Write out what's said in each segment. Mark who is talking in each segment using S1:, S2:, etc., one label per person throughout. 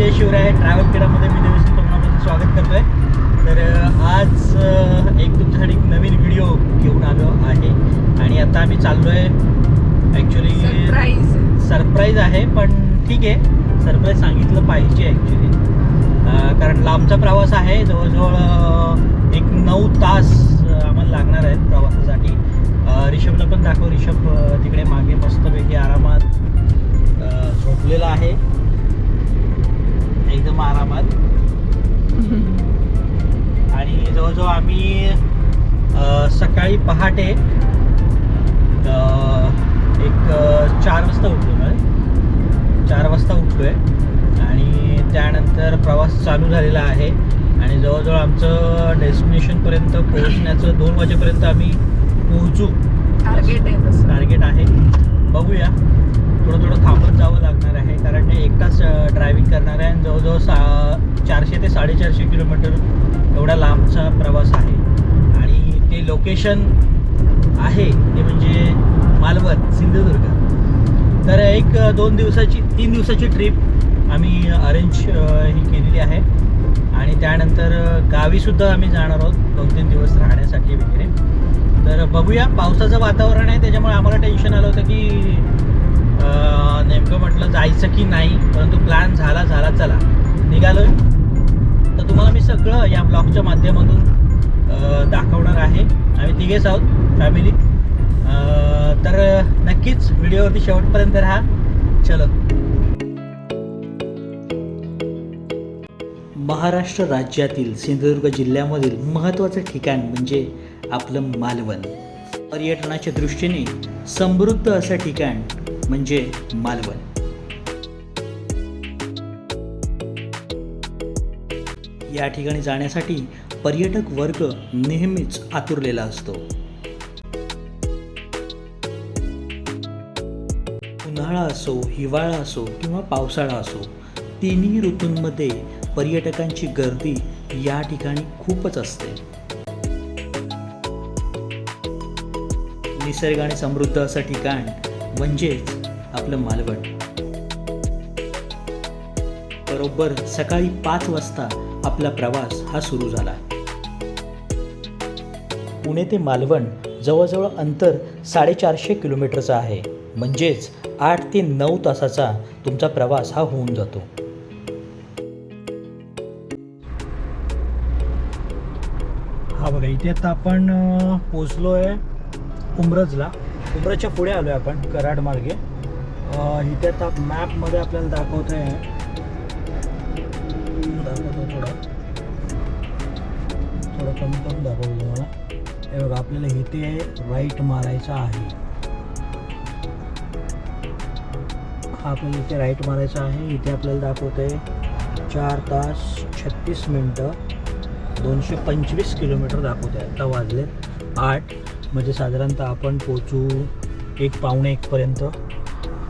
S1: जय Shivray. Travel केडामध्ये मी देवेश तुम्हाला स्वागत करतोय. तर आज एक तुमच्यासाठी एक नवीन व्हिडिओ घेऊन आलो आहे. आणि आता आम्ही चाललोय ॲक्च्युली
S2: सरप्राईज
S1: सरप्राईज आहे पण ठीक आहे. सरप्राईज सांगितलं पाहिजे ॲक्च्युली कारण लांबचा प्रवास आहे. जवळजवळ एक नऊ तास आम्हाला लागणार आहेत प्रवासासाठी. रिषभला पण दाखव. रिषभ तिकडे मागे मस्तपैकी आरामात झोपलेला आहे. एकदम आरामात. आणि जवळजवळ आम्ही सकाळी पहाटे एक चार वाजता उठलो ना चार वाजता उठलो आहे आणि त्यानंतर प्रवास चालू झालेला आहे. आणि जवळजवळ आमचं डेस्टिनेशनपर्यंत पोहोचण्याचं दोन वाजेपर्यंत आम्ही पोहोचू.
S2: टार्गेट आहे
S1: टार्गेट आहे. बघूया. थोडं थोडं थांबत जावं लागणार आहे. कारण ते एकटाच ड्रायव्हिंग करणार आहे. आणि जवळजवळ सा चारशे ते साडेचारशे किलोमीटर एवढा लांबचा प्रवास आहे. आणि ते लोकेशन आहे ते म्हणजे मालवण सिंधुदुर्ग. तर एक दोन दिवसाची तीन दिवसाची ट्रिप आम्ही अरेंज ही केलेली आहे. आणि त्यानंतर गावीसुद्धा आम्ही जाणार आहोत दोन तीन दिवस राहण्यासाठी वगैरे. तर बघूया पावसाचं वातावरण आहे त्याच्यामुळे आम्हाला टेन्शन आलं होतं की नेमकं म्हटलं जायचं की नाही परंतु प्लॅन झाला झाला चला. निघालो तर तुम्हाला मी सगळं या ब्लॉगच्या माध्यमातून दाखवणार आहे. आम्ही तिघेच आहोत फॅमिली तर नक्कीच व्हिडिओवरती शेवटपर्यंत राहा. चलो. महाराष्ट्र राज्यातील सिंधुदुर्ग जिल्ह्यामधील महत्त्वाचं ठिकाण म्हणजे आपलं मालवण. पर्यटनाच्या दृष्टीने समृद्ध असं ठिकाण म्हणजे मालवण. या ठिकाणी जाण्यासाठी पर्यटक वर्ग नेहमीच आतुरलेला असतो. उन्हाळा असो हिवाळा असो किंवा पावसाळा असो तिन्ही ऋतूंमध्ये पर्यटकांची गर्दी या ठिकाणी खूपच असते. निसर्गाने समृद्ध असं ठिकाण म्हणजेच आपलं मालवण. बरोबर सकाळी पाच वाजता आपला प्रवास हा सुरू झाला. पुणे ते मालवण जवळजवळ अंतर साडेचारशे किलोमीटरचं आहे. म्हणजेच आठ ते नऊ तासाचा तुमचा प्रवास हा होऊन जातो. हा बघा इथे आता आपण पोचलो आहे उमरजला. उमरजच्या पुढे आलो आहे आपण कराड मार्गे. इथे आता मॅपमध्ये आपल्याला दाखवत आहे दाखवतो थोडं. थोडं कमी करून दाखवतो मला हे बघा आपल्याला इथे राईट मारायचा आहे. हा आपल्याला इथे राईट मारायचा आहे. इथे आपल्याला दाखवत आहे चार तास छत्तीस मिनटं. दोनशे पंचवीस किलोमीटर दाखवत आहे आता वाजले आठ. म्हणजे साधारणतः आपण पोचू एक पावणे एकपर्यंत.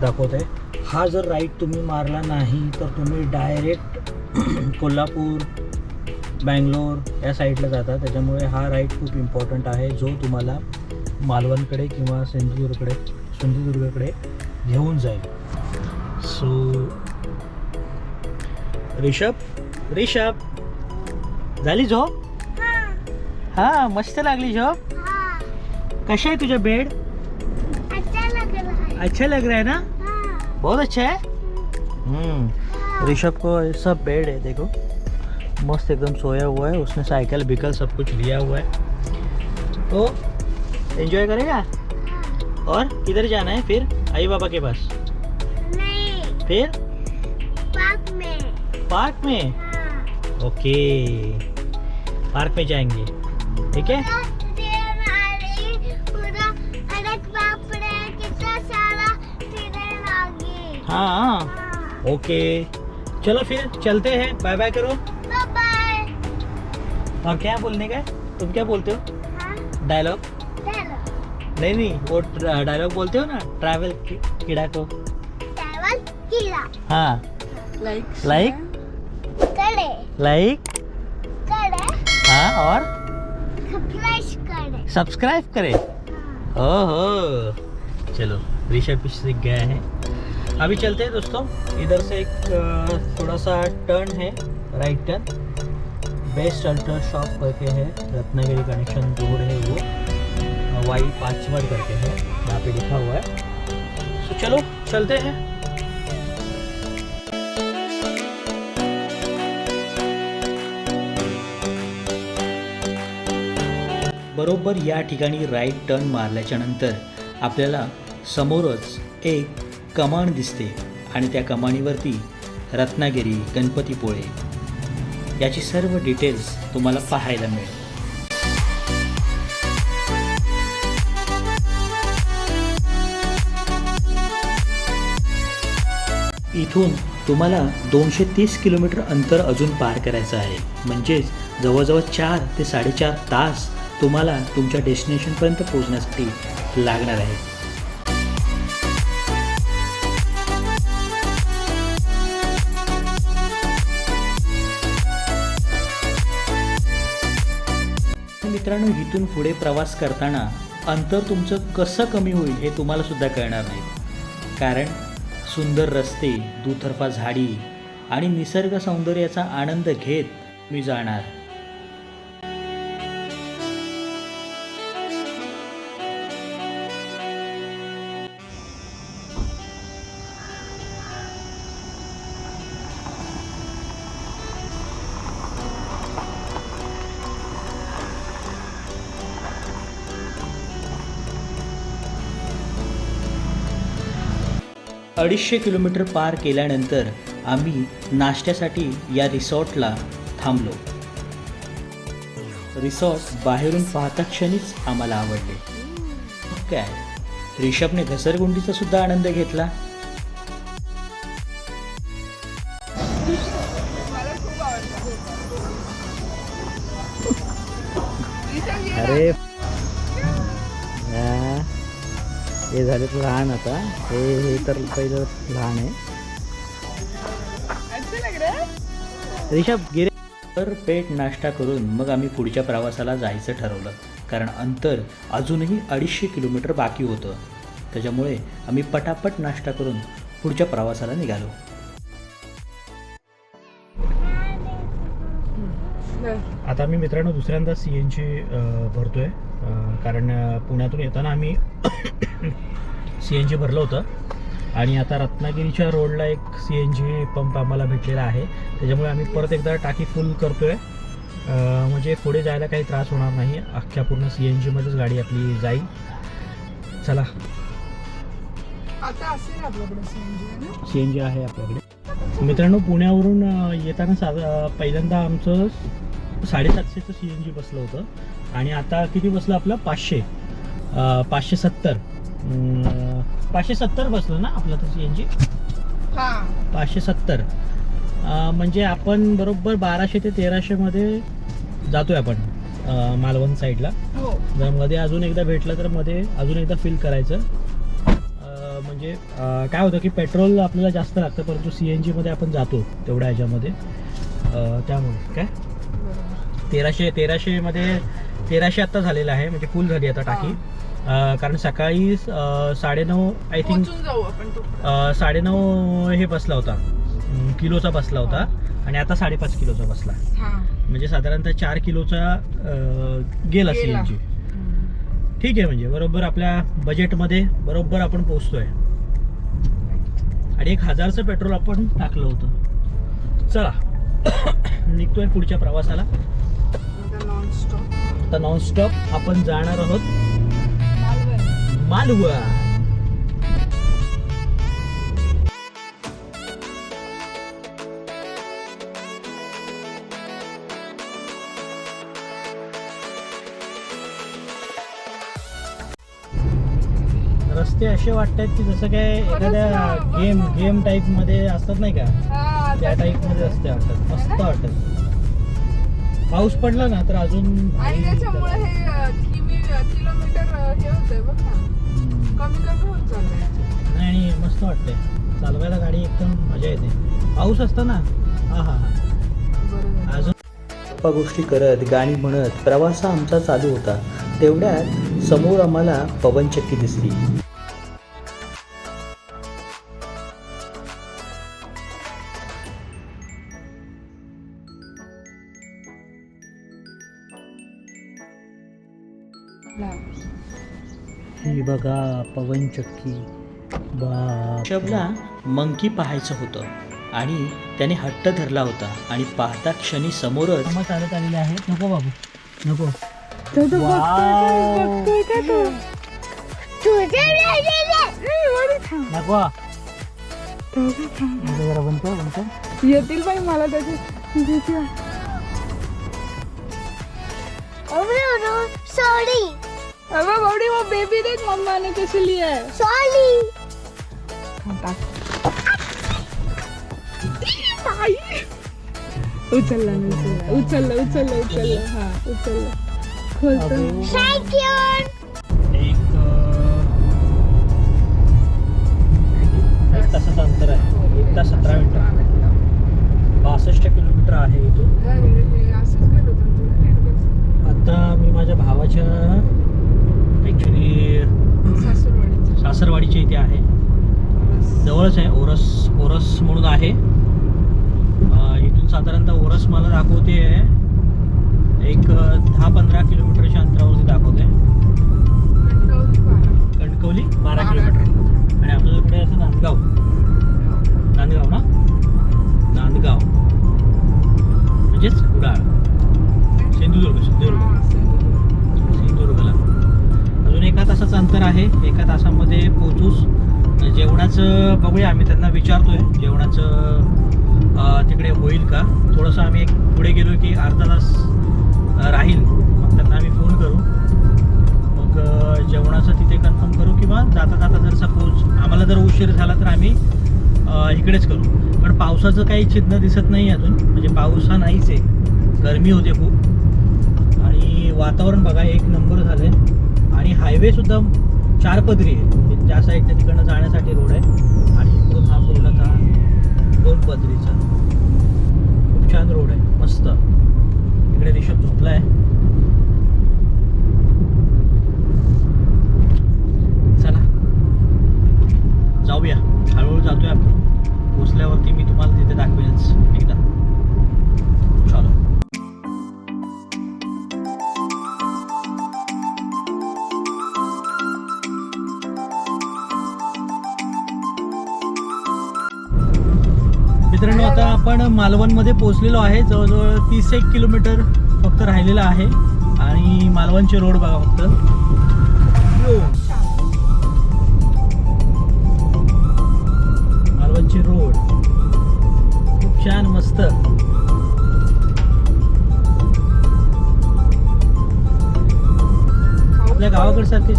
S1: दाखवत आहे. हा जर राईट तुम्ही मारला नाही तर तुम्ही डायरेक्ट कोल्हापूर बँगलोर या साईडला जाता. त्याच्यामुळे हा राईट खूप इम्पॉर्टंट आहे. जो तुम्हाला मालवणकडे किंवा सिंधुदुर्गकडे सिंधुदुर्गकडे घेऊन जाईल. सो रिषभ रिषभ झाली झोप? हा. मस्त लागली झोप? कशा आहे तुझा बेड? अच्छा लग रहा है ना? हाँ। बहुत अच्छा है? हम्म। ऋषभ को सब बेड है देखो। मस्त एकदम सोया हुआ है उसने साइकिल बिकल सब कुछ लिया हुआ है। तो एंजॉय करेगा? और किधर जाना है फिर? आई बाबा के पास। नहीं। फिर? पार्क में। पार्क में? हाँ। ओके। पार्क में जाएँगे। ठीक है। हाँ। ओके। चलो फिर चलते हैं। बाय बाय करो और क्या बोलने का तुम क्या बोलते हो? डायलॉग? नहीं नहीं वो डायलॉग बोलते हो ना ट्रैवल कीड़ा को। हाँ।
S2: लाईक
S1: लाईक लाइक हाँ और? सब्सक्राइब करें। ओहो। चलो ऋषभ सीख गया है। अभी चलते हैं दोस्तों। इधर से एक थोड़ा सा टर्न है right turn best ultra shop करके है रत्नागिरी कनेक्शन रोड है वो। वाई पाँचवड़ करके है यहाँ पे लिखा हुआ है। तो चलो चलते हैं। बरोबर या ठिकाणी राईट टर्न मारल्याच्यानंतर आपल्याला समोरच एक कमान दिसते आणि त्या कमानीवरती रत्नागिरी गणपतीपुळे याची सर्व डिटेल्स तुम्हाला पाहायला मिळेल. इथून तुम्हाला दोनशे तीस किलोमीटर अंतर अजून पार करायचं आहे. म्हणजेच जवळजवळ चार ते साडेचार तास तुम्हाला तुमच्या डेस्टिनेशनपर्यंत पोहोचण्यासाठी लागणार आहे. मित्रांनो इथून पुढे प्रवास करताना अंतर तुमचं कसं कमी होईल हे तुम्हाला सुद्धा कळणार नाही. कारण सुंदर रस्ते दुतर्फा झाडी आणि निसर्ग सौंदर्याचा आनंद घेत मी जाणार. अडीचशे किलोमीटर पार केल्यानंतर आम्ही नाश्त्यासाठी या रिसॉर्टला थांबलो. रिसॉर्ट बाहेरून पाहता क्षणीच आम्हाला आवडले. काय रिषभने घसरगुंडीचा सुद्धा आनंद घेतला. अरे हे झाले लहान आता. हे हे तर पहिलं लहान आहे. रिषभ गिरे तर पेट नाश्ता करून मग आम्ही पुढच्या प्रवासाला जायचं ठरवलं. कारण अंतर अजूनही अडीचशे किलोमीटर बाकी होतं. त्याच्यामुळे आम्ही पटापट नाश्ता करून पुढच्या प्रवासाला निघालो. आता आम्ही मित्रांनो दुसऱ्यांदा सी एन जी भरतोय. कारण पुण्यातून येताना आम्ही सी एन जी भरलं होतं. आणि आता रत्नागिरीच्या रोडला एक सी एन जी पंप आम्हाला भेटलेला आहे. त्याच्यामुळे आम्ही परत एकदा टाकी फुल करतोय. म्हणजे पुढे जायला काही त्रास होणार नाही. अख्ख्या पूर्ण सी एन जीमध्येच गाडी आपली जाईल. चला.
S2: आता असेल आपल्याकडे CNG है ना?
S1: सी एन जी आहे आपल्याकडे. मित्रांनो पुण्यावरून येताना सा अ, पहिल्यांदा आमचं साडेसातशेचं सी एन जी बसलं होतं. आणि आता किती बसलं आपलं? पाचशे. पाचशे सत्तर. पाचशे सत्तर बसलं ना आपलं तर सी एन जी
S2: हा.
S1: पाचशे सत्तर. म्हणजे आपण बरोबर बाराशे ते तेराशेमध्ये जातोय आपण मालवण साईडला
S2: हो.
S1: जर मध्ये अजून एकदा भेटलं तर मध्ये अजून एकदा फिल करायचं. म्हणजे काय होतं की पेट्रोल आपल्याला जास्त लागतं परंतु सी एन जीमध्ये आपण जातो तेवढ्या ह्याच्यामध्ये. त्यामुळे काय?
S2: बरोबर
S1: तेराशे तेराशेमध्ये तेराशे आत्ता झालेलं आहे म्हणजे फुल झाली आता टाकी. अं, कारण सकाळी अं, साडेनऊ आय थिंक
S2: पोहोचून जाऊ आपण तो.
S1: अं, साडेनऊ हे बसला होता. अं, किलोचा बसला होता. आणि आता साडेपाच किलोचा बसला.
S2: हा.
S1: म्हणजे साधारणतः चार किलोचा अं, गेला सी
S2: गेला.
S1: एन जी ठीक आहे म्हणजे बरोबर आपल्या बजेटमध्ये बरोबर आपण पोहोचतोय. आणि एक हजारचं पेट्रोल आपण टाकलं होतं. चला निघतोय पुढच्या प्रवासाला.
S2: आता नॉन स्टॉप
S1: आता नॉनस्टॉप आपण जाणार आहोत मालवण. रस्ते असे वाटतात की जसं काय एखाद्या गेम. गेम टाईपमध्ये असतात नाही का? त्या टाईपमध्ये रस्ते वाटतात. मस्त वाटत पाऊस पडला ना तर अजून
S2: आणि त्याच्यामुळे हे अ, किमी किलोमीटर अ, हे होतंय बघ ना.
S1: हम्म.
S2: कमी कमी होत चाललंय.
S1: नाही आणि मस्त वाटतंय. चालवायला गाडी एकदम मजा येते. पाऊस असतं ना हा हा.
S2: बरोबर.
S1: अजून? गप्पा गोष्टी करत गाणी म्हणत प्रवास हा आमचा चालू होता. तेवढ्यात समोर आम्हाला पवनचक्की दिसली. बघा पवन चक्की. बा. शबला मंकी पाहायचं होतं आणि त्याने हट्ट धरला होता आणि पाहता क्षणी समोरच चालत आलेले आहेत. नको बाबू. नको.
S2: तो तो
S1: वाव.
S2: बघतोय का तो? ए, वडी थांब.
S1: नको.
S2: तो का थांब.
S1: जरा बनतो बनतो
S2: येतील बाई मला त्याची. भीती वाट-
S3: सॉरी
S2: अबे बबडी वो बेबी देख मम्मा ने कैसे लिया है।
S3: सॉरी
S2: उचलला उचलला उचलला उचलला हा उचलला खोलतो
S3: थँक यू
S1: एक अं, एक तासाचं अंतर आहे एक तास सतरा मिनिटं बासष्ट किलोमीटर आहे इथून आता मी माझ्या भावाच्या ॲक्च्युली सासरवाडीच्या इथे आहे. जवळच आहे ओरस ओरस म्हणून आहे. इथून साधारणतः ओरस मला दाखवते. एक दहा पंधरा किलोमीटरच्या अंतरावरती दाखवते. आम्ही त्यांना विचारतोय जेवणाचं तिकडे होईल का? थोडंसं आम्ही एक पुढे गेलो की अर्धा तास राहील. मग त्यांना आम्ही फोन करू. मग जेवणाचं तिथे कन्फर्म करू किंवा जाता जाता जर सपोज आम्हाला जर उशीर झाला तर आम्ही इकडेच करू. पण पावसाचं काही चिन्ह दिसत नाही अजून. म्हणजे पाऊस हा नाहीच आहे. गरमी होते खूप. आणि वातावरण बघा एक नंबर झालं आहे आणि हायवेसुद्धा चार पदरी आहे. त्या साईडच्या तिकडनं जाण्यासाठी रोड आहे. आणि इकडून हा पूर्णतः दोन पदरीचा खूप छान रोड आहे. मस्त. इकडे रिषभ झोपला आहे चला. जाऊया. हळूहळू जातोय आपण. पोचल्यावरती मी तुम्हाला तिथे दाखवेनच. एकदा. आपण मालवणमध्ये पोचलेलो आहे. जवळजवळ तीस एक किलोमीटर फक्त राहिलेलं आहे. आणि मालवणचे रोड बघा फक्त. मालवणचे रोड. खूप छान मस्त. आपल्या गावाकडे सारखे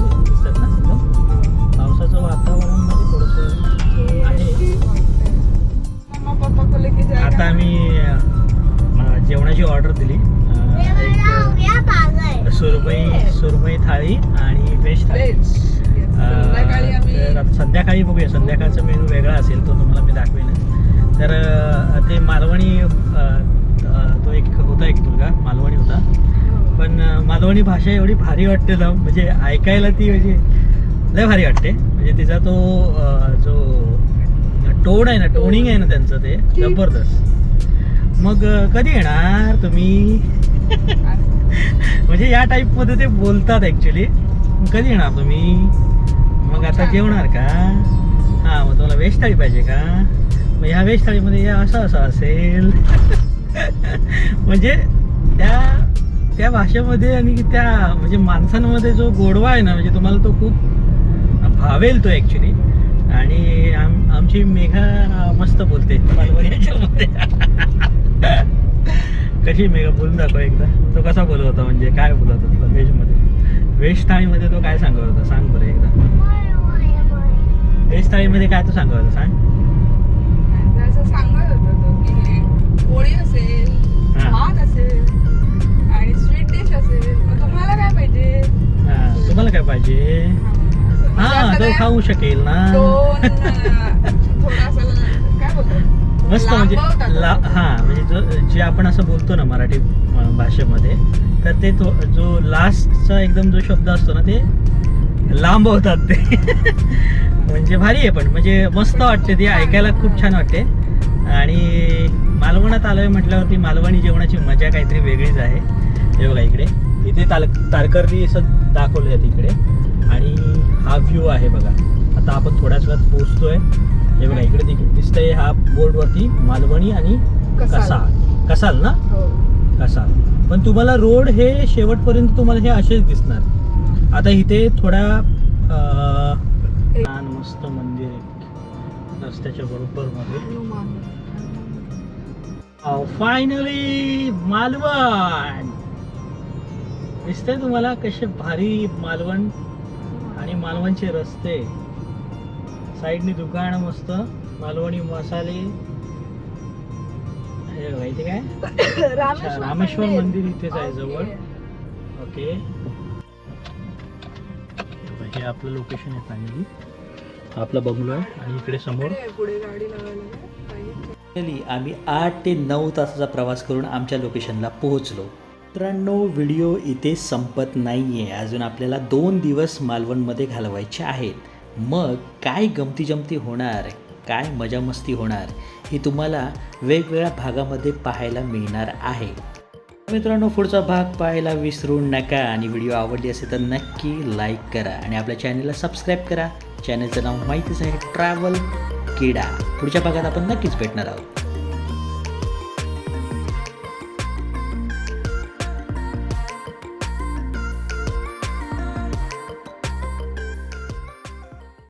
S1: व्हेज थाळी.
S2: संध्याकाळी
S1: बघूया. संध्याकाळचा मेनू वेगळा असेल तो तुम्हाला मी दाखवेन. तर ते मालवणी तो एक होता एक मुलगा मालवणी होता. पण अं, मालवणी भाषा एवढी भारी वाटते ना म्हणजे ऐकायला ती म्हणजे लय भारी वाटते. म्हणजे तिचा तो जो टोन आहे ना टोनिंग आहे ना त्यांचं ते जबरदस्त. मग कधी येणार तुम्ही? म्हणजे या टाईपमध्ये ते बोलतात ऍक्च्युली कधी येणार तुम्ही? मग आता जेवणार का? हा मग तुम्हाला वेज थाळी पाहिजे का? मग ह्या वेज थाळीमध्ये हे असं असं असेल. म्हणजे त्या त्या भाषेमध्ये आणि त्या म्हणजे माणसांमध्ये जो गोडवा आहे ना म्हणजे तुम्हाला तो खूप भावेल तो ऍक्च्युली आणि आम आमची मेघा मस्त बोलते याच्यामध्ये कशी मेघा बोलून दाखव एकदा. तो कसा बोलत होता म्हणजे? काय बोलत होता? व्हेजमध्ये व्हेज थाळीमध्ये तो काय सांगत होता? सांग बरं एकदा. व्हेज थाळीमध्ये काय तो सांगत होता? सांग.
S2: आणि असं सांगत होता तो की पोळी असेल. भात असेल आणि स्वीट डिश असेल. मग तुम्हाला काय पाहिजे?
S1: हा, तुम्हाला काय पाहिजे?
S2: म्हणजे
S1: हा
S2: असं
S1: तो खाऊ शकेल ना. मस्त म्हणजे हा म्हणजे जो जे आपण असं बोलतो ना मराठी भाषेमध्ये तर ते तो जो लास्टचा एकदम जो शब्द असतो ना ते लांब होतात ते. म्हणजे भारी आहे पण म्हणजे मस्त वाटते ते ऐकायला खूप छान वाटते. आणि मालवणात आलोय म्हटल्यावरती मालवणी जेवणाची मजा काहीतरी वेगळीच आहे. हे बघा इकडे. इथे ताल तारकर्ली असं दाखवले आहेत इकडे आणि हा व्ह्यू आहे बघा. आता आपण थोड्याच वेळात पोहोचतोय. हे बघा इकडे दि- दिसतंय हा बोर्डवरती मालवणी आणि
S2: कसाल.
S1: कसाल. कसाल ना?
S2: हो.
S1: कसाल. पण तुम्हाला रोड हे शेवटपर्यंत तुम्हाला हे असेच दिसणार. आता इथे थोड्या छान मस्त मंदिर आहे. रस्त्याच्या बरोबर मध्ये फायनली मालवण. दिसतंय तुम्हाला कसे भारी मालवण आणि मालवणचे रस्ते. साईडनी दुकान मस्त मालवणी मसाले. हे बघा, इथे काय अच्छा, रामेश्वर मंदिर इथेच आहे जवळ. ओके. हे आपलं लोकेशन आहे फायनली आपला बंगलो आहे आणि इकडे समोर.
S2: पुढे गाडी लावायला पाहिजे.
S1: फायनली आम्ही आठ ते नऊ तासाचा प्रवास करून आमच्या लोकेशनला पोहोचलो. मित्रांनो व्हिडिओ इथे संपत नाही आहे अजून आपल्याला दोन दिवस मालवणमध्ये घालवायचे आहेत. मग काय गमती जमती होणार? काय मजामस्ती होणार हे तुम्हाला वेगवेगळ्या भागामध्ये पाहायला मिळणार आहे. मित्रांनो पुढचा भाग पाहायला विसरू नका आणि व्हिडिओ आवडली असेल तर नक्की लाईक करा आणि आपल्या चॅनलला सबस्क्राईब करा. चॅनलचं नाव माहितीच आहे ट्रॅव्हल किडा. पुढच्या भागात आपण नक्कीच भेटणार आहोत.